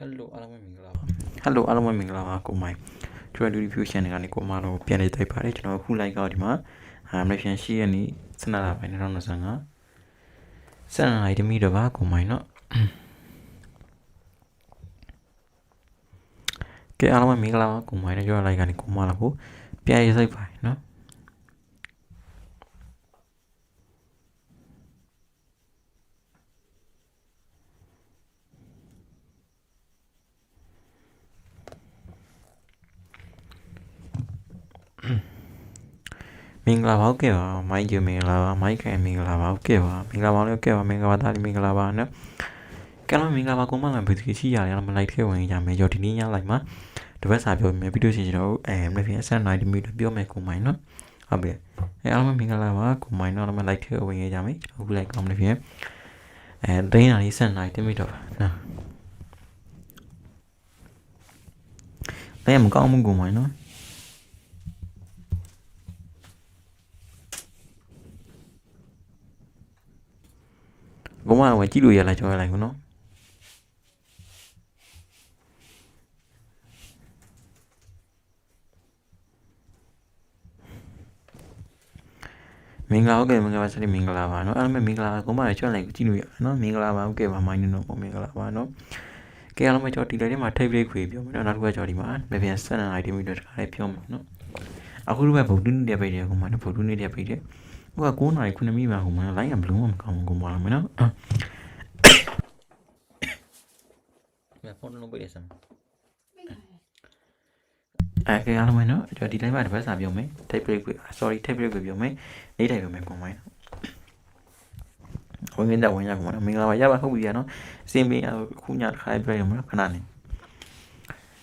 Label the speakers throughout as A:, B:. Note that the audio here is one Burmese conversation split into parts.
A: ဟယ်လိုအားလုံးပဲမင်္ဂလာပါဟယ်လိုအားလုံးပဲမင်္ဂလာပါကိုမိုင်ကျွတ်တူဒီဖျူရှင်တွေကနေကိုမတော့ပြန်နေတိုက်ပါတယ်ကျွန်တော်အခု like ကောက်ဒီမှာအာမရှင်ရှိရနေစနလာပိုင်း2025စနလာဒီမီတော့ပါကိုမိုင်နော်ကဲအားလုံးပဲမင်္ဂလာပါကိုမိုင်နဲ့ကျွတ် like ကနေကိုမလာကိုပြန်ရေးစိုက်ပါတယ်နော် င်္ဂလာပါဟုတ်ကဲ့ပါမိုင်းကျမင်္ဂလာပါမိုင်းကန်မင်္ဂလာပါဟုတ်ကဲ့ပါမင်္ဂလာပါလို့ကဲ့ပါမင်္ဂလာပါဒါဒီမင်္ဂလာပါနော်ကဲလို့မင်္ဂလာပါကိုမလာဘယ်သူရှိရလဲမလိုက်ထဲဝင်ကြမယ်ကြော်ဒီနေ့ညလိုက်မှာတပတ်စာပြောမယ်ပြီးလို့ရှိရင်ကျွန်တော်အဲမဖြစ်အဆက်နိုင်ဒီမီပြောမယ်ကိုမိုင်းနော်ဟုတ်ပြီအဲအားလုံးမင်္ဂလာပါကိုမိုင်းနော်မလိုက်ထဲဝင်ကြမယ်ကျွန်တော်ခုလိုက်ကောင်းမဖြစ်အဲဒိန်းနာလေးဆက်နိုင်တင်ပြီးတော့နော်လည်းမကောင်းဘူးကိုမိုင်းနော် ဘုံမဝင်ကြည့်လို့ရလားကြော်ရလိုက်ကောနော်မင်္ဂလာဟုတ်ကဲ့မင်္ဂလာဆက်မင်္ဂလာပါနော်အဲ့မဲ့မင်္ဂလာကိုမလည်းချွတ်လိုက်ကြည့်လို့ရနော်မင်္ဂလာပါဟုတ်ကဲ့ပါမိုင်းနော်ကိုမင်္ဂလာပါနော်ကဲအားလုံးပဲကြော်ဒီလိုက်ထဲမှာထိပ်လေးခွေပြောမယ်နော်နောက်တစ်ခါကြော်ဒီမှာမပြန်ဆက်နိုင်တယ်မိတော့တခါလေးပြောမယ်နော်အခုတော့ဗုဒ္ဓနည်းတဲ့ပိတ်တယ်ကိုမနော်ဗုဒ္ဓနည်းတဲ့ပိတ်တယ် ဟိုက9နာရီ9မိပါဟိုမှာလိုင်းကဘလုံးမကောင်းဘူးကိုမလာမယ်နော်မဖုန်းလုံးပေးရစမ်းအဲ့ကဲအားလုံးပဲနော်ကျွန်တော်ဒီ line မှာတစ်ပတ်စာပြောမယ် type break ကို sorry type break ကိုပြောမယ်နေ့တိုင်းပြောမယ်ပုံမှန်နော်ဝင်ငင်းတဲ့ဝင်ရကုန်နော်မင်္ဂလာပါရပါဟုတ်ပြီရနော်အစင်ပင်အခုညတစ်ခါပြရမလားခဏနေ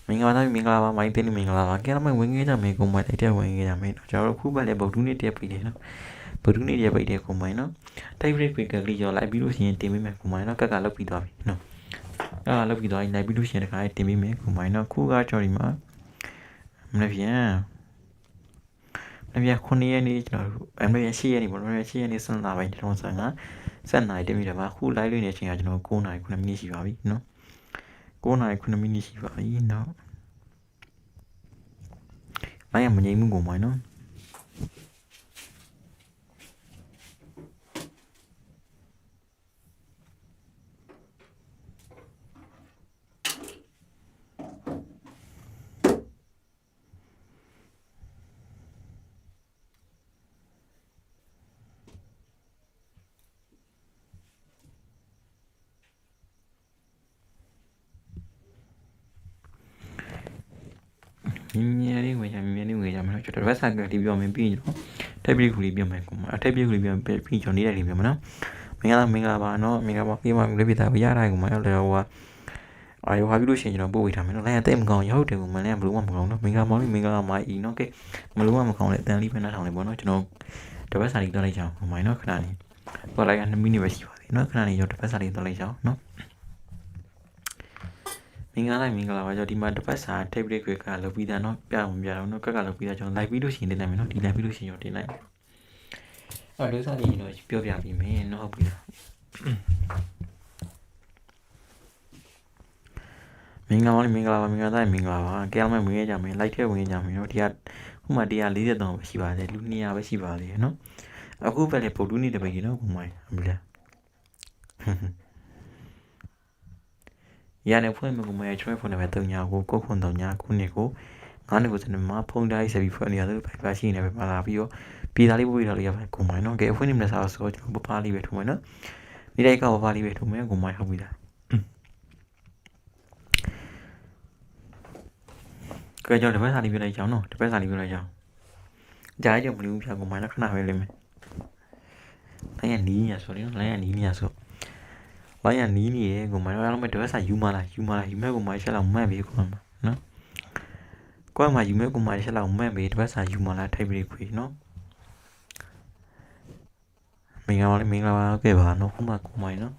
A: မင်္ဂလာပါမင်္ဂလာပါမိုင်းတင်းမင်္ဂလာပါကဲတော့မဝင်ငင်းကြမယ်ကုန်မတိုက်တဲ့ဝင်ငင်းကြမယ်နော်ကျွန်တော်တို့ခုပတ်လည်းဗုဒ္ဓနေ့တက်ပြီနော် ဗုဒ္ဓနေ့တည်းပြည်တယ်ကိုမိုင်းနော် type break ကိုကလေးရောလိုက်ပြီးလို့ရှိရင်တင်ပေးမယ်ကိုမိုင်းနော်ကက်ကလောက်ပြီးသွားပြီနော်အဲ့ဒါလောက်ပြီးသွားရင်လိုက်ပြီးလို့ရှိရင်တခါတင်ပေးမယ်ကိုမိုင်းနော်ခုကကြော်ဒီမှာမနေ့ပြန်မနေ့ပြန်9ရက်နေ့ကျွန်တော်တို့အမေ10ရက်နေ့ပေါ့နော်10ရက်နေ့စနေပိုင်း2025ဆက်နိုင်တင်ပြီးတော့ပါခု live လေးနေချိန်ကကျွန်တော်9နာရီ9မိနစ်ရှိပါပြီနော်9နာရီ9မိနစ်ရှိပါပြီနော်အဲ့ရမငြိမ်မှုကိုမိုင်းနော် မြင်းမြင်းလေးဝင်ရမြင်းမြင်းလေးဝင်ရမလို့ကျွန်တော်တစ်ပတ်စာကလေးပြောမယ်ပြီးရင်ကျွန်တော်ထိုက်ပြည့်ခုလေးပြောမယ်ကိုမအထိုက်ပြည့်ခုလေးပြောပြီးကျွန်တော်နေ့တိုင်းလေးပြောမယ်နော်မင်္ဂလာမင်္ဂလာပါနော်မင်္ဂလာပါပြီးမှလေးပြတာရတိုင်းကိုမရောက်တယ်ဟိုကအာရောဟာပြီးလို့ရှိရင်ကျွန်တော်ပို့ဝေထားမယ်နော်လိုင်းအသက်မကောင်းရောက်တယ်ကိုမလည်းဘလို့မှမကောင်းနော်မင်္ဂလာမောင်လေးမင်္ဂလာမာအီနော်ကဲမလို့မှမကောင်းလေအတန်လေးပဲနှားထောင်လေးပေါ့နော်ကျွန်တော်တစ်ပတ်စာလေးတော့လိုက်ချောင်းဟိုမိုင်းနော်ခဏလေးပေါ်လိုက်က2မိနစ်ပဲရှိပါသေးနော်ခဏလေးရောတစ်ပတ်စာလေးတော့လိုက်ချောင်းနော်မ င်္ဂလာမင်္ဂလာပါကြောဒီမှာတစ်ပတ်စာ tape လေးခွေကလုပ်ပြီးသားเนาะပြအောင်ပြအောင်เนาะကက်ကလုပ်ပြီးသားကျွန်တော် live ပြီးလို့ရှိရင်တင်နိုင်မယ်เนาะဒီ live ပြီးလို့ရှိရင်ရောတင်နိုင်အဲ့လိုစားလေးကျွန်တော်ပြောပြပြီးမယ်เนาะဟုတ်ပြီလားမင်္ဂလာပါမင်္ဂလာပါမင်္ဂလာတိုင်းမင်္ဂလာပါကဲအောင်မဲ့ဝင်ရကြမယ် live ထဲဝင်ရကြမယ်เนาะဒီကခုမှ143ပဲရှိပါတယ်လူ200ပဲရှိပါသေးတယ်เนาะအခုပဲလေပုတ်တူးနေတပိတ်เนาะကိုမိုင်းအမလား ရနေဖွင့်မကူမရချွဲဖုန်းနံပါတ်3ညာကိုကိုခွန်3ညာခုနှစ်ကို9နှစ်ကိုစနေမှာဖုန်းတိုင်းဆက်ပြီးဖွင့်နေရတယ်ဖိုင်ပါရှိနေပဲပါလာပြီးတော့ပြည်သားလေးပို့ပြီးတော့ရပါကိုမိုင်းနော်ကဲဖွင့်နေမလားဆိုတော့ကျွန်တော်ပပလေးပဲထုံမယ်နော်ဒီတိုက်ကပပလေးပဲထုံမယ်ကိုမိုင်းဟုတ်ပြီလားကဲကြောင့်တပတ်စာလေးပြလိုက်ကြအောင်နော်တပတ်စာလေးပြလိုက်ကြအောင်ကြားကြမလို့ပြကိုမိုင်းနော်ခဏပဲလေးမယ်လိုင်းရနီးညာဆိုရင်လိုင်းရနီးညာဆို လိုင်းရနီးနေတယ်ကိုမိုင်းတော့အားလုံးပဲတပတ်စာယူမလားယူမလားယူမဲ့ကိုမိုင်းချက်လောက်မှတ်ပြီးကိုမှာနော်ကိုယ်မှာယူမဲ့ကိုမိုင်းချက်လောက်မှတ်ပြီးတပတ်စာယူမလားထိုက်ပြီးခွေနော်မင်္ဂလာပါမင်္ဂလာပါဟုတ်ကဲ့ပါနော်ခုမှကိုမိုင်းနော်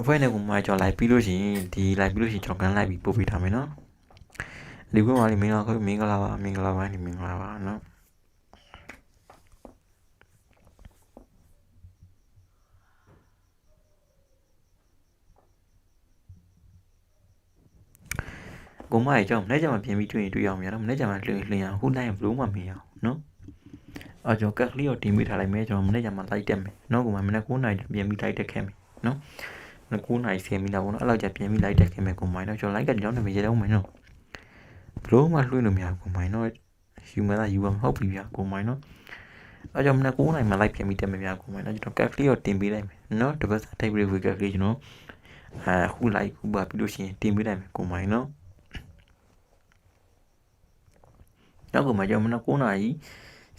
A: အဖွဲနဲ့ကိုမိုင်းကြော်လိုက်ပြီးလို့ရှိရင်ဒီလိုက်ပြီးလို့ရှိရင်ကျွန်တော်ကန်လိုက်ပြီးပို့ပေးထားမယ်နော်ဒီကွန်းပါလိမင်္ဂလာခွေမင်္ဂလာပါမင်္ဂလာပါဒီမင်္ဂလာပါနော် ကိုမရဲ့ကြောင့်မနေ့ကျမှပြင်ပြီးတွေ့ရင်တွေ့ရအောင်ရတော့မနေ့ကျမှလွှင့်လွှင့်ရအောင်ခုလိုက်ရင်ဘလို့မှမရအောင်နော်အော်ကျွန်တော်ကက်လီကိုတင်ပေးထားလိုက်မယ်ကျွန်တော်မနေ့ကျမှလိုက်တက်မယ်နော်ကိုမမနေ့9နိုင်ပြင်ပြီးလိုက်တက်ခဲ့မယ်နော်မနေ့9နိုင်10မိနစ်ပေါ့နော်အဲ့လောက်ကျပြင်ပြီးလိုက်တက်ခဲ့မယ်ကိုမိုင်းနော်ကျွန်တော်လိုက်ကကြောင်းနေမရတော့မယ်နော်ဘလို့မှလွှင့်လို့မရဘူးကိုမိုင်းနော်ယူမလားယူမမဟုတ်ပြီဗျာကိုမိုင်းနော်အဲကြောင့်မနေ့9နိုင်မှလိုက်ပြင်ပြီးတက်မယ်ဗျာကိုမိုင်းနော်ကျွန်တော်ကက်လီကိုတင်ပေးလိုက်မယ်နော်တပတ်ထိုက်ပြီးဝေကက်လီကျွန်တော်အဲခုလိုက်ခုပါပြီးလို့ရှိရင်တင်ပေးလိုက်မယ်ကိုမိုင်းနော် နောက်ကမှကျွန်တော်မနက်9နာရီ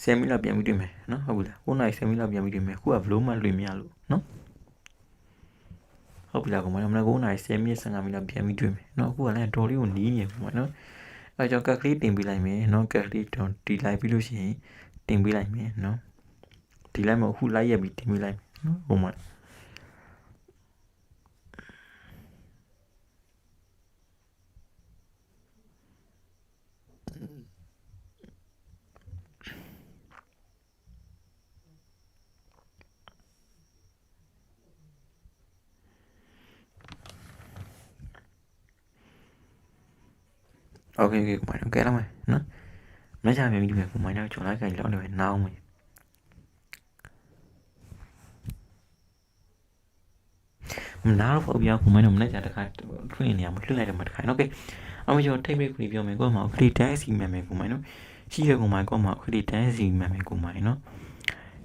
A: 10မိနစ်ပြန်ပြီးတွေ့မယ်နော်ဟုတ်ပြီလား9နာရီ10မိနစ်ပြန်ပြီးတွေ့မယ်ခုကဘလို့မှလွှင့်မရလို့နော်ဟုတ်ပြီလားကောင်မနက်9နာရီ10မိနစ်15မိနစ်ပြန်ပြီးတွေ့မယ်နော်အခုကလည်းတော်လေးကိုနီးနေပြီနော်အဲကြောင့်ကက်ကလေးတင်ပေးလိုက်မယ်နော်ကက်ကလေးတော့တီလိုက်ပြီးလို့ရှိရင်တင်ပေးလိုက်မယ်နော်ဒီလိုက်မအခုလိုက်ရပြီးတင်ပေးလိုက်မယ်နော်ဟိုမှာ โอเคโอเคကိုမိုင်းတော့ကဲလောက်မယ်နော်မကြမြင်ပြီပဲကိုမိုင်းတော့ကျွန်တော်လိုက်ကြလောက်နေပဲနောင်းမယ်မနာတော့ပေါ့ဗျာကိုမိုင်းတော့မနေ့ကတခါထွင်နေရမှာလွှင့်လိုက်တယ်မှာတခါနော်ကဲအမကျွန်တော်ထိတ်မိတ်ကိုပြောမယ်ကိုမခရီတန်းစီမယ်မယ်ကိုမိုင်းနော်ရှိရကိုမိုင်းကိုမခရီတန်းစီမယ်မယ်ကိုမိုင်းနော်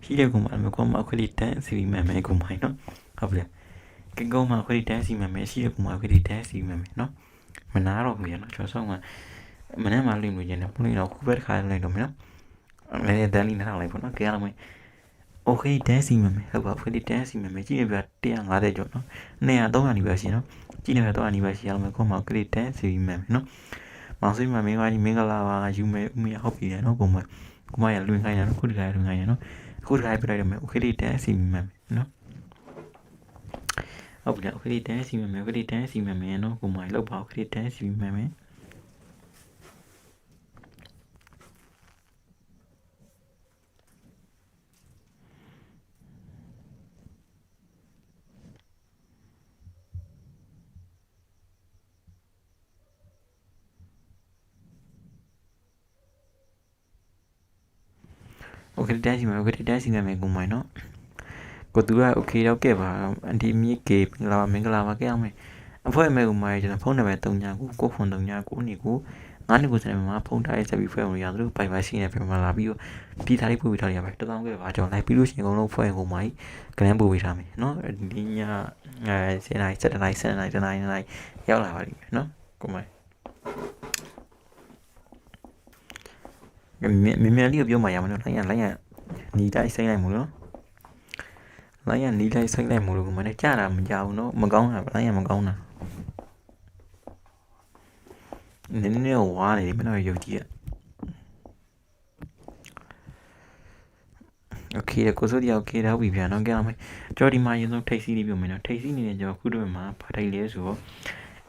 A: ရှိရကိုမိုင်းကိုမခရီတန်းစီမယ်မယ်ကိုမိုင်းနော်ဟုတ်ပြီကင်ကောမခရီတန်းစီမယ်မယ်ရှိရကိုမခရီတန်းစီမယ်မယ်နော် မနာတော့ဘူးရနော်ကျွန်တော်ဆုံးကမနေ့မှလိမ့်လို့ကျင်တယ်ပုံလို့တော့ခုပဲတစ်ခါလိုက်တော့မယ်နော်လည်းတန်းလေးနားလိုက်ပေါ့နော်ကြရအောင်မယ်โอเคတန်းစီမယ်ဟုတ်ပါဘူးဒီတန်းစီမယ်ကြည့်နေပြ150ကျော်နော်200 300နီးပါးရှိနော်ကြည့်နေပြ300နီးပါးရှိရအောင်ကိုမကလေးတန်းစီမယ်နော်မောင်စိမမင်းကကြီးမင်္ဂလာပါယူမယ်ဦးမရဟုတ်ပြီနော်ကိုမကိုမရလွင်ခိုင်းတယ်နော်ခုတခါလွင်ခိုင်းတယ်နော်ခုတခါပြလိုက်တော့မယ်โอเคတန်းစီမယ်နော်ဟုတ်ပြီလားခရီးတန်းစီမယ်မယ်ခရီးတန်း စီမယ်မယ်နော်ကိုမိုင်လောက်ပါခရီးတန်းစီ ကိုမိုင်နော် ကိုသူကโอเคတော့ခဲ့ပါအန်တီမြစ်ကေမင်္ဂလာပါမင်္ဂလာပါခဲ့အောင်မယ်အဖွဲ့မဲကိုမာရကျွန်တော်ဖုန်းနံပါတ်3ညကိုကိုဖုန်း3ညကိုနေကိုငါးနှစ်ကိုစနေမှာဖုန်းထားရေးဆက်ပြီးဖွဲ့ဝင်ရသူတို့ပိုင်ပါရှိနေပြန်လာပြီးတော့ပြီးသားလေးပို့ပြီးထားရပါတသောင်းခဲ့ပါကျွန်တော်လိုက်ပြီးလို့ရှိရင်အကုန်လုံးဖွဲ့ကိုမာကြီးကလန်းပို့ပေးထားမယ်နော်ဒီညအဲ7နိုင်7နိုင်7နိုင်7နိုင်7နိုင်ရောက်လာပါလိမ့်မယ်နော်ကိုမိုင်မြင်မြန်လေးကိုပြောမှရမလို့လိုက်ရလိုက်ရညီတိုင်းစိမ့်လိုက်မို့နော် လိုင်းရနီးလိုက်ဆိုင်လိုက်မို့လို့ကမနဲ့ကြာတာမကြဘူးเนาะမကောင်းတာလိုင်းရမကောင်းတာနည်းနည်းဝါနေတယ်မင်းတို့ရုပ်ကြည့်ရโอเคကိုစိုးတရားโอเคတော့ပြီဗျာเนาะကြရမယ်ကြော်ဒီမှာရင်ဆုံးထိတ်စီးလေးပြောမယ်เนาะထိတ်စီးနေတယ်ကျွန်တော်ခုတော့မှာဖထိုက်လဲဆိုတော့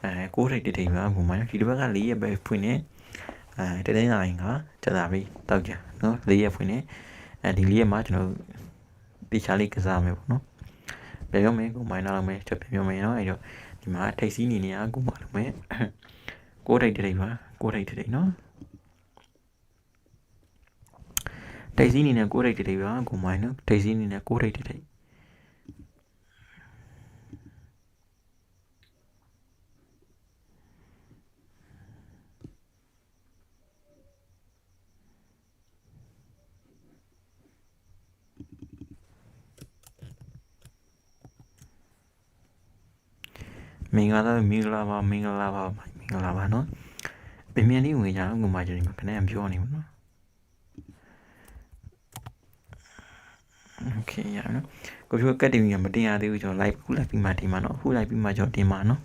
A: အဲကိုးထိတ်တိတ်ပါဘုံမှာဒီတစ်ဘက်က၄ရက်ပဲဖွင့်နေအဲတတင်းနိုင်ကကြာတာပြီတောက်ကြเนาะ၄ရက်ဖွင့်နေအဲဒီ၄ရက်မှာကျွန်တော် တေချာလေးကစားမယ်ပေါ့နော်ပြန်ပြောမယ်ကိုမိုင်းနာလောက်မယ်ချက်ပြန်ပြောမယ်နော်အဲ့တော့ဒီမှာထိတ်စီးနေနေရကိုမလုပ်မယ်ကိုထိတ်တိတ်ပါကိုထိတ်တိတ်နော်ထိတ်စီးနေနေကိုထိတ်တိတ်ပါကိုမိုင်းနော်ထိတ်စီးနေနေကိုထိတ်တိတ် မင်္ဂလာမင်္ဂလာပါမင်္ဂလာပါမင်္ဂလာပါနော်ပြင်မြန်လေးဝင်ကြအောင်ကိုမကြီးမှာခဏရပြောနေမှာနော်โอเคရနော်ကိုပြောကတ်တင်ကြီးမတင်ရသေးဘူးကျွန်တော် live ခု live ပြီးမှတင်မှာနော်အခု live ပြီးမှကျွန်တော်တင်မှာနော်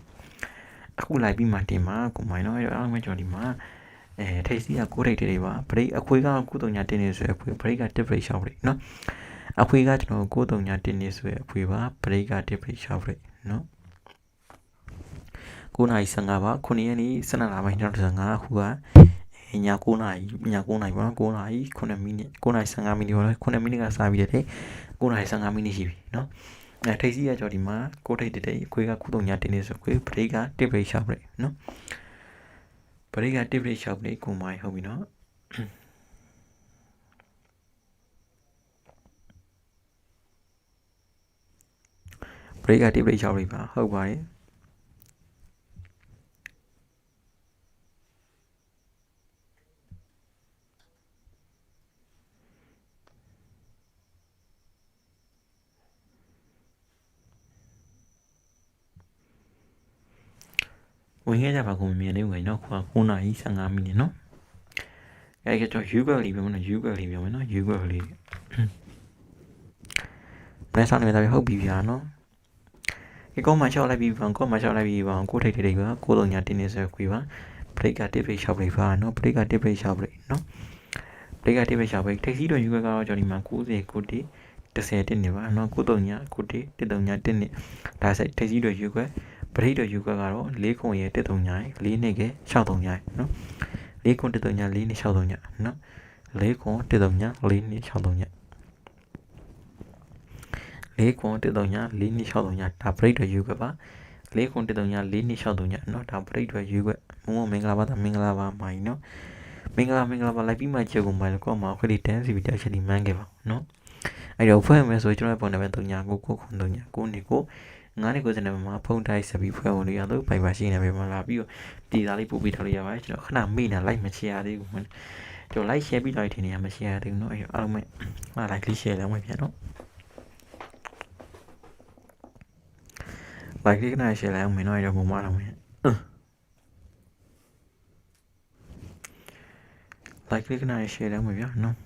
A: အခု live ပြီးမှတင်မှာကိုမိုင်းနော်အဲ့တော့အားလုံးကျွန်တော်ဒီမှာအဲထိတ်စီကကိုထိတ်တွေပါဘရိတ်အခွေးကကုတုံညာတင်နေဆိုရအခွေးဘရိတ်ကတစ်ဘရိတ်ရှောက်ဘရိတ်နော်အခွေးကကျွန်တော်ကိုတုံညာတင်နေဆိုရအခွေးပါဘရိတ်ကတစ်ဘရိတ်ရှောက်ဘရိတ်နော် 9:15ပါ9ရက်နေ့12လပိုင်း2015အခုကည9နာရီည9နာရီပေါ့9နာရီ9မိနစ်9:15မိနစ်ပေါ့9မိနစ်ကစပြီးတဲ့9:15မိနစ်ရှိပြီเนาะအဲထိတ်စီးရကြော်ဒီမှာကိုထိတ်တဲ့ခွေးကကုတုံညာတင်းနေဆိုခွေးဘရိတ်ကတစ်ဘရိတ်ရှာဘရိတ်เนาะ ပရိကတစ်ပရိရှောက်ပရိကိုမိုင်းဟုတ်ပြီနော်ပရိကတစ်ပရိရှောက်ပရိပါဟုတ်ပါတယ် ဝင်ခဲ့ကြပါကုန်မြင်နေဝင်နော်ခုက9နာရီ15မိနစ်နော်အဲ့ကကျွန်တော် Google လေးပြောမယ်နော် Google လေးပြောမယ်နော် Google လေးဘယ်ဆောင်နေတာဟုတ်ပြီဗျာနော်ဒီကောမချောက်လိုက်ပြီဘာကောမချောက်လိုက်ပြီဘာကိုထိတ်ထိတ်ထိတ်ပါကိုလုံးညာတင်းနေဆွဲခွေပါပရိကတစ်ပိတ်ရှောက်ပိတ်ပါနော်ပရိကတစ်ပိတ်ရှောက်ပိတ်နော်ပရိကတစ်ပိတ်ရှောက်ပိတ်ထိတ်စီတော့ Google ကတော့ကျွန်တော်ဒီမှာ90ကိုတိ30တက်နေပါနော်ကိုတုံညာကိုတိတက်တုံညာတက်နေဒါဆိုထိတ်စီတော့ Google ပရိဒယူကကတော့၄ခုရဲ့တက်တုံညာ၄နှစ်က6တုံညာနော်၄ခုတက်တုံညာ၄နှစ်6တုံညာနော်၄ခုတက်တုံညာ၄နှစ်6တုံညာ၄ခုတက်တုံညာ၄နှစ်6တုံညာဒါပရိဒယူကပါ၄ခုတက်တုံညာ၄နှစ်6တုံညာနော်ဒါပရိဒယူကမုံမင်္ဂလာပါတာမင်္ဂလာပါမိုင်းနော်မင်္ဂလာမင်္ဂလာပါလိုက်ပြီးမှချက်ကိုမိုင်းကောမှာခရီးတန်းစီဗီတာချက်ဒီမှန်းခဲ့ပါနော်အဲ့တော့ဖွဲ့မယ်ဆိုကျွန်တော်ပုံနံပါတ်3ညာကိုကိုခွန်3ညာကိုနေကို 9နှစ်90နှစ်မှာဖုန်းတိုင်းဆက်ပြီးဖွဲ့ဝင်လို့ရတော့ဘိုင်ပါရှိနေပြီမှာလာပြီးတော့ပြည်သားလေးပို့ပေးထားလို့ရပါတယ်ကျွန်တော်ခဏမေ့နေလိုက်မချရသေးဘူးကျွန်တော် like share ပြီးတော့ထင်နေရမချရသေးဘူးเนาะအဲ့အားလုံးမဲ့ဟာ like လေး share လည်းဝင်ပြန်တော့ like လေးကနိုင် share လည်းဝင်တော့အဲ့တော့ပုံမှန်တော့ဝင် like လေးကနိုင် share လည်းဝင်ပြန်နော်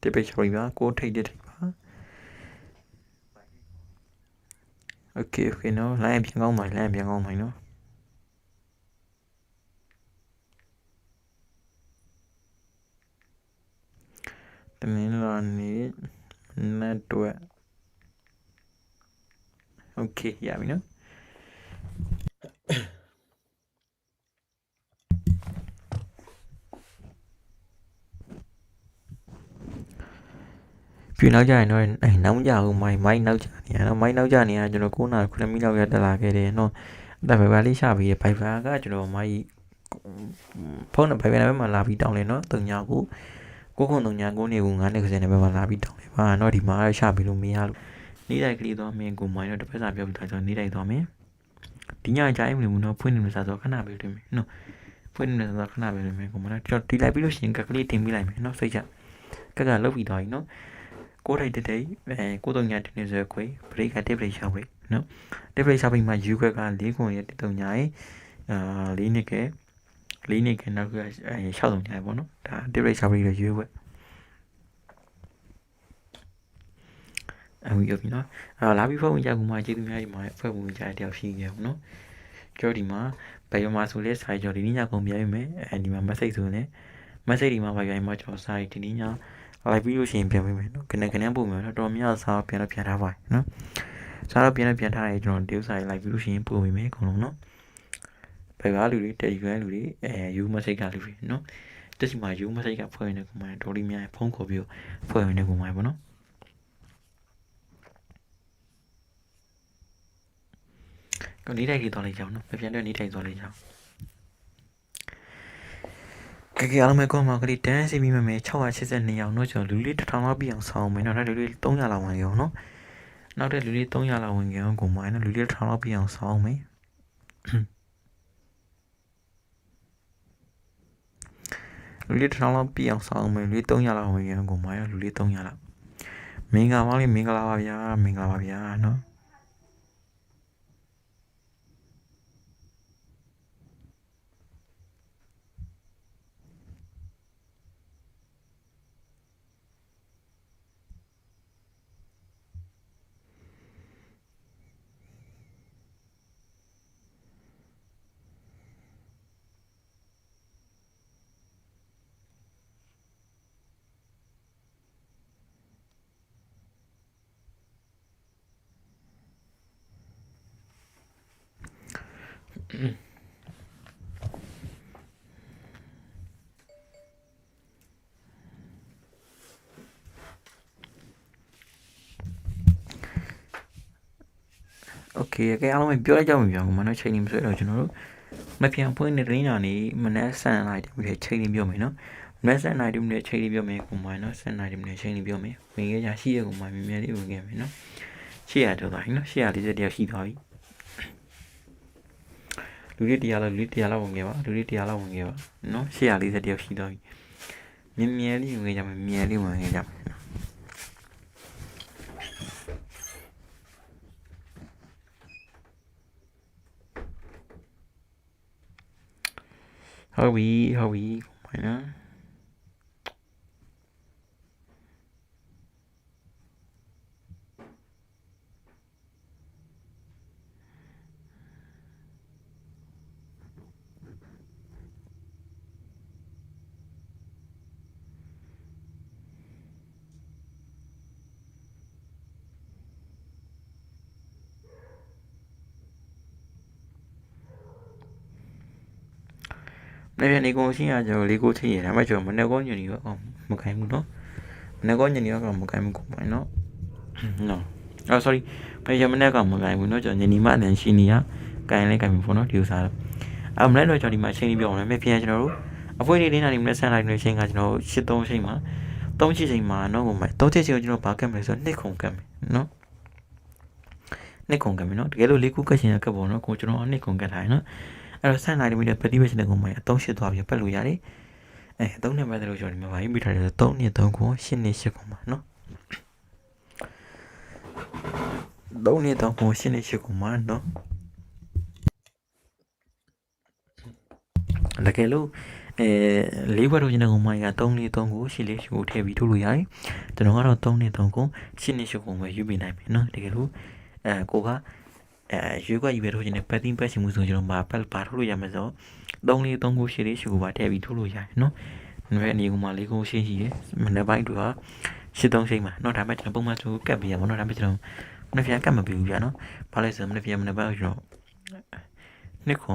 A: တစ်ပိတ်ချော်ပါကိုထိတ်တဲ့ထိတ်ပါ Okay okay နော် line ပြန်ကောင်းပါ line ပြန်ကောင်းပါနော်တမင်လာနေ network Okay ရပြီနော် ပြီးနောက်ကြရင်တော့အဲနောက်ကြအောင်မိုင်းမိုင်းနောက်ကြနေရတော့မိုင်းနောက်ကြနေရကျွန်တော်9နာရီ9မိနစ်လောက်ရတက်လာခဲ့တယ်နော်အဲ့ဒါပဲပါလေးရှာပြီးဘိုင်ဘာကကျွန်တော်မိုင်းဖုန်းနဲ့ဘိုင်ဘာနဲ့ဘက်မှာလာပြီးတောင်းလဲနော်တုံညာကိုကိုခုံတုံညာကိုနေကို9နှစ်ခစနဲ့ဘက်မှာလာပြီးတောင်းလဲပါနော်ဒီမှာရှာပြီးလို့မရလို့နေ့တိုက်ကလေးတော့မင်းကိုမိုင်းတော့တစ်ဖက်စာပြောပြီးတော့ကျွန်တော်နေ့တိုက်တော့မင်းဒီညကြိုင်းမလို့နော်ဖွင့်နေလို့ဆိုတော့ခဏပဲတွေ့မယ်နော်ဖွင့်နေလို့ဆိုတော့ခဏပဲတွေ့မယ်ကိုမနော်ကျွန်တော်တီလိုက်ပြီးလို့ရှိရင်ကကလေးတင်ပြလိုက်မယ်နော်စိတ်ချကကလုတ်ပြီးတော့နော် ကိုထိုက်တဲ့တဲ့အဲကိုတုံညာတင်းနေဆိုခွေဘရိတ်ကတစ်ပရိတ်ရှောက်ခွေနော်တစ်ပရိတ်ရှောက်ပြီးမှယူခွက်က၄ခွန်ရဲ့တုံညာရဲ့အာ၄နှစ်က၄နှစ်ကနောက်ကအဲရှောက်တုံညာပေါ့နော်ဒါတစ်ပရိတ်ရှောက်ပြီးတော့ယူခွက်အခုရပြီနော်အာလာပြီးဖုန်းကြကူမှကျေးဇူးများကြီးမှာဖွဲ့ဖို့ကြားတယောက်ရှိခဲ့ဘူးနော်ကြောဒီမှာဘယ်မှာဆိုလဲစာကြောဒီနေ့ညကုန်ပြရမယ်အဲဒီမှာ message ဆိုရင် message ဒီမှာပါရရင်မှာကျွန်တော်စာဒီနေ့ည လိုက်ပြီးလို့ရှိရင်ပြန်ပေးမယ်နော်ခဏခဏပို့မယ်နော်တော်များစားပြန်တော့ပြန်ထားပါနော်စားတော့ပြန်တော့ပြန်ထားရဲကျွန်တော်တေးဥစားလိုက်ပြီးလို့ရှိရင်ပို့ပေးမယ်အကုန်လုံးနော်ဘယ်ကားလူတွေတယ်ယူရန်လူတွေအဲယူမစိတ်ကလူတွေနော်တက်စီမှာယူမစိတ်ကဖွဲ့နေကောင်မတော်လေးများဖုန်းခေါ်ပြီးဖွဲ့နေကောင်မပေါ့နော်ကိုနေတိုက်ကြီးသွားလိုက်ကြအောင်နော်ပြန်တော့နေတိုက်သွားလိုက်ကြအောင် ကဲကဲအားလုံးပဲကောမှာကလေးတန်းစီပြီးမှမယ်682အောင်တော့ကျွန်တော်လူလေး1000လောက်ပြအောင်ဆောင်းမယ်နော်နောက်လူလေး300လောက်ဝင်ကြအောင်နော်နောက်တဲ့လူလေး300လောက်ဝင်ကြအောင်ကိုမိုင်းနော်လူလေး1000လောက်ပြအောင်ဆောင်းမယ်လူလေး1000လောက်ပြအောင်ဆောင်းမယ်လူလေး300လောက်ဝင်ကြအောင်ကိုမိုင်းနော်လူလေး300လောက်မင်္ဂလာပါလေးမင်္ဂလာပါဗျာမင်္ဂလာပါဗျာနော် โอเคကဲအားလုံးပြောလိုက်ကြမှာပြောင်းမနော်ချိန်နေမဆွဲတော့ကျွန်တော်တို့မပြန်ဖွင့်နေတဲ့ရင်းနာနေမနက်ဆန်လိုက်တူတွေချိန်နေပြောမယ်နော်မနက်ဆန်လိုက်တူတွေချိန်နေပြောမယ်ကိုမိုင်းနော်ဆန်လိုက်တူတွေချိန်နေပြောမယ်ဝင်ခဲ့ကြရှိရကိုမိုင်းမြန်မြန်လေးဝင်ခဲ့မယ်နော်ရှေ့ရတော့တာနော်ရှေ့ရ40တယောက်ရှိသွားပြီ လူလေးတရားလောက်လူလေးတရားလောက်ဝင်ခဲ့ပါလူလေးတရားလောက်ဝင်ခဲ့ပါနော်ရှေ့ရလေးတယောက်ရှိသွားပြီမြင်မြင်လေးဝင်ခဲ့ကြမယ်မြင်လေးဝင်ခဲ့ကြမယ်နော်ဟုတ်ပြီဟုတ်ပြီဘာနော် နေ့ပြန်နေကုန်ရှင်းရကြတော့လေးကိုထိရဒါမှကျွန်တော်မနေ့ကောညနေရောအောင်မခိုင်းဘူးနော်မနေ့ကောညနေရောကောင်မခိုင်းဘူးကိုပိုင်နော်နော်အော် sorry မနေ့မနေ့ကောင်မခိုင်းဘူးနော်ကျွန်တော်ညနေမှအတန်ရှင်းနေရကိုင်လဲကိုင်ပြီပေါ့နော်ဒီဥစားတော့အဲ့မနေ့တော့ကျွန်တော်ဒီမှာချိန်ပြီးပြောအောင်လဲမပြန်ကျွန်တော်တို့အဖွဲလေးလေးနာနေမနေ့ဆန်လိုက်နေချိန်ကကျွန်တော်83ချိန်မှာ3ချိန်ချိန်မှာနော်ကိုမိုင်3ချိန်ချိန်ကိုကျွန်တော်ဘာကတ်မလဲဆိုတော့နှစ်ခုံကတ်မယ်နော်နှစ်ခုံကတ်မယ်နော်တကယ်လို့လေးခုကတ်ရှင်ရကတ်ပေါ့နော်ကိုကျွန်တော်နှစ်ခုံကတ်ထားရနော် အဲ့တော့ဆန်နိုင်တယ်ပြီးတော့ပฏิပတ်ရှင်တဲ့ကောင်မကြီးအသုံးရှစ်သွားပြီးပတ်လို့ရတယ်အဲအသုံးနဲ့ပတ်သက်လို့ကျွန်တော်ဒီမှာဗာရေးမိထားတယ်ဆို3နှစ်3ခု8နှစ်8ခုမှာနော်3နှစ်3ခု8နှစ်8ခုမှာနော်တကယ်လို့အဲလေးဘက်တို့ရှင်တဲ့ကောင်မကြီးက3နှစ်3ခု8လေး8ခုထည့်ပြီးထုတ်လို့ရတယ်ကျွန်တော်ကတော့3နှစ်3ခု8နှစ်8ခုပဲယူပြီးနိုင်မယ်နော်တကယ်လို့အဲကိုက အဲရွေးကွက်ယူပဲထုတ်ခြင်းနဲ့ပတ်သိမ်းပတ်ရှင်မှုဆိုကျွန်တော်မှာပတ်ပါထုတ်လို့ရမယ်ဆို3လေး3ခုရှိလေးရှိကိုပါထည့်ပြီးထုတ်လို့ရတယ်နော်။ဒါပေမဲ့အနေကမှ၄ခုရှိရှိရယ်မနေ့ပိုင်းတူဟာရှစ်သုံးရှိမှာနော်ဒါပေမဲ့ကျွန်တော်ပုံမှန်ဆိုကတ်ပြရမှာနော်ဒါပေမဲ့ကျွန်တော်မနေ့ပြန်ကတ်မပြီးဘူးဗျာနော်။ဘာလဲဆိုမနေ့ပြန်မနေ့ပိုင်းကျွန်တော်နှစ်ခု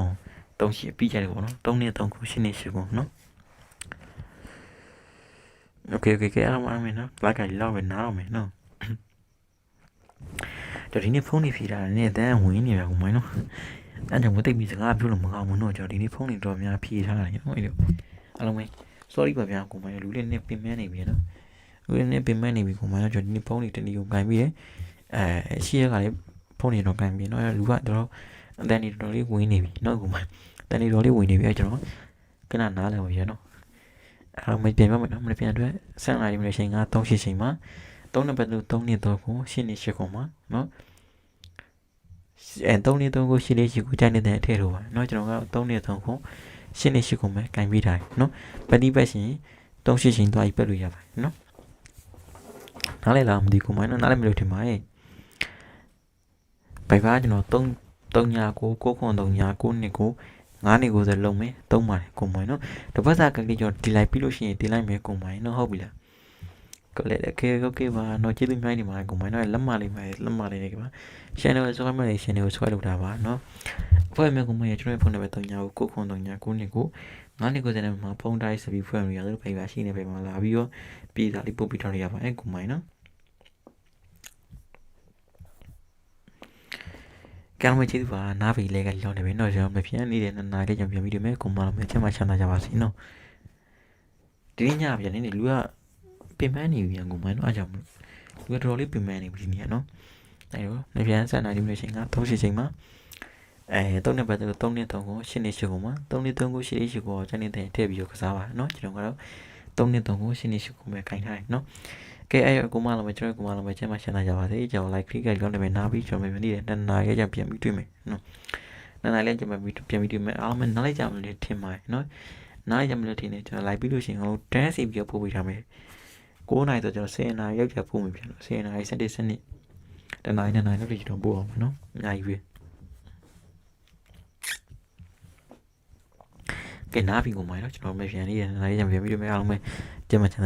A: သုံးရှိပြီးကြတယ်ပေါ့နော်3နှစ်3ခုရှင်းနေရှိကုန်နော်။ Okay okay ကဲအားလုံးအားမင်းနော်။လိုက်ကလော က်ပဲနားတော့မယ်နော်။ကျွန်တော်ဒီနေ့ဖုန်းနေဖြေတာနဲ့အတန်းဝင်နေရကောင်မိုင်းနော်အဲ့ကြောင့်မသိပြီစကားပြောလို့မကောင်းဘူးနော်ကျွန်တော်ဒီနေ့ဖုန်းနေတော့များဖြေထားတယ်နော်အဲ့လိုအားလုံးပဲ sorry ပါဗျာကောင်မိုင်းလူလေးနဲ့ပင်မနေပြီနော်လူလေးနဲ့ပင်မနေပြီကောင်မိုင်းတော့ကျွန်တော်ဒီနေ့ဖုန်းနေတနည်းကိုကင်ပြီးတယ်အဲရှေ့ရကလည်းဖုန်းနေတော့ကင်ပြီးနော်အဲ့လူကတော့အတန်းနေတော်လေးဝင်နေပြီနော်ကောင်မိုင်းတန်းနေတော်လေးဝင်နေပြီအဲ့ကျွန်တော်ခဏနားလည်ပါဗျာနော်အားလုံးပဲပြင်ပါမယ်နော်မနေ့ပြန်အတွက်ဆန်လာရမလို့ချိန်က3ရှိချိန်မှာ 3နံပါတ်လို့3နဲ့3ကိုရှင်းနေရှိကုန်မှာနော်အဲ3နဲ့3ကိုရှင်းနေရှိကိုကြိုက်နေတဲ့အထည့်လို့ပါနော်ကျွန်တော်က3နဲ့3ကိုရှင်းနေရှိကုန်မယ်ကင်ပြီးတိုင်းနော်ပတိပတ်ရှင်3ရှင်းရှင်သွားပြီးပတ်လို့ရပါတယ်နော်နားလည်လားမသိဘူးမိုင်းနော်နားလည်မလို့ထင်ပါရဲ့ဘိုင်ဘာကျွန်တော်3 3ညာကို6ခွန်3ညာ9နှစ်ကို9နှစ်ကိုစလုံးမယ်3ပါတယ်ကိုမိုင်းနော်တပတ်စာကလေးကျွန်တော်ဒီလိုက်ပြီးလို့ရှိရင်ဒီလိုက်မယ်ကိုမိုင်းနော်ဟုတ်ပြီလား ကိုလေကဲကိုပါနော်ကျေးဇူးများနေပါကိုမိုင်းတော့လက်မလေးပါလက်မလေးနေကပါ channel ဆွဲမလေး channel ဆွဲလုပ်တာပါနော်ဖွဲ့မြကုမရဲ့ကျွန်တော်ဖုန်းနံပါတ်39ကို939 9ကို9ကိုစနေမှာဖုန်းတိုင်းစပြီးဖွဲ့ရရလို့ပြပါရှိနေပြန်မှာလာပြီးတော့ပြည်သားလေးပို့ပြီးထားရပါတယ်ကိုမိုင်းနော်ကံမကျေးဇူးပါနားပြီလဲကလောင်းနေပြီနော်ကျွန်တော်မပြန်နေတယ်နားနားလေးကြောင့်ပြန်ပြီးတယ်မယ်ကိုမလာမယ်ချက်မှချမ်းသာကြပါစေနော်ဒီညပြန်နေလူက ပင်ပန်းနေပြီအကုန်မန်းတော့အကြောင်းမလို့သူကတော်တော်လေးပင်ပန်းနေပြီနေရနော်အဲတော့မပြန်ဆန်နိုင်ပြီလို့ချိန်က3ချိန်ချိန်မှာအဲ3နှစ်ပတ်သက်လို့3နှစ်3ကို7နှစ်ရှိကိုမှာ3နှစ်3ကို7နှစ်ရှိကိုကျန်နေတဲ့ထည့်ပြီးတော့ကစားပါနော်ကျွန်တော်ကတော့3နှစ်3ကို7နှစ်ရှိကိုပဲခိုင်းထားတယ်နော်ကဲအဲ့တော့ကိုမလာမယ်ကျွန်တော်ကိုမလာမယ်ကျမရှင်းလာကြပါစေကျွန်တော် like click ကြောင်းနေမယ်နားပြီးကျွန်တော်မြန်နေတယ်နှစ်နာရီကြာပြန်ပြီးတွေ့မယ်နော်နှစ်နာရီကြာပြန်ပြီးပြန်ပြီးတွေ့မယ်အားလုံးနားလိုက်ကြမလို့ထင်ပါတယ်နော်နားလိုက်ကြမလို့ထင်တယ်ကျွန်တော် like ပြီးလို့ရှိရင်ကျွန်တော် dance ပြီးတော့ပို့ပေးထားမယ် 9နိုင်ဆိုကျွန်တော်10နာရီရောက်ကြပို့မယ်ပြန်လို့10နာရီ7 7နှစ်တနိုင်နဲ့နိုင်လို့ဒီကျွန်တော်ပို့အောင်မယ်နော်အများကြီးပဲကဲနားပြီကိုမိုင်းတော့ကျွန်တော်မပြန်နေရနိုင်ကြပြန်ပြီးတော့မအားလုံးပဲကျမချင်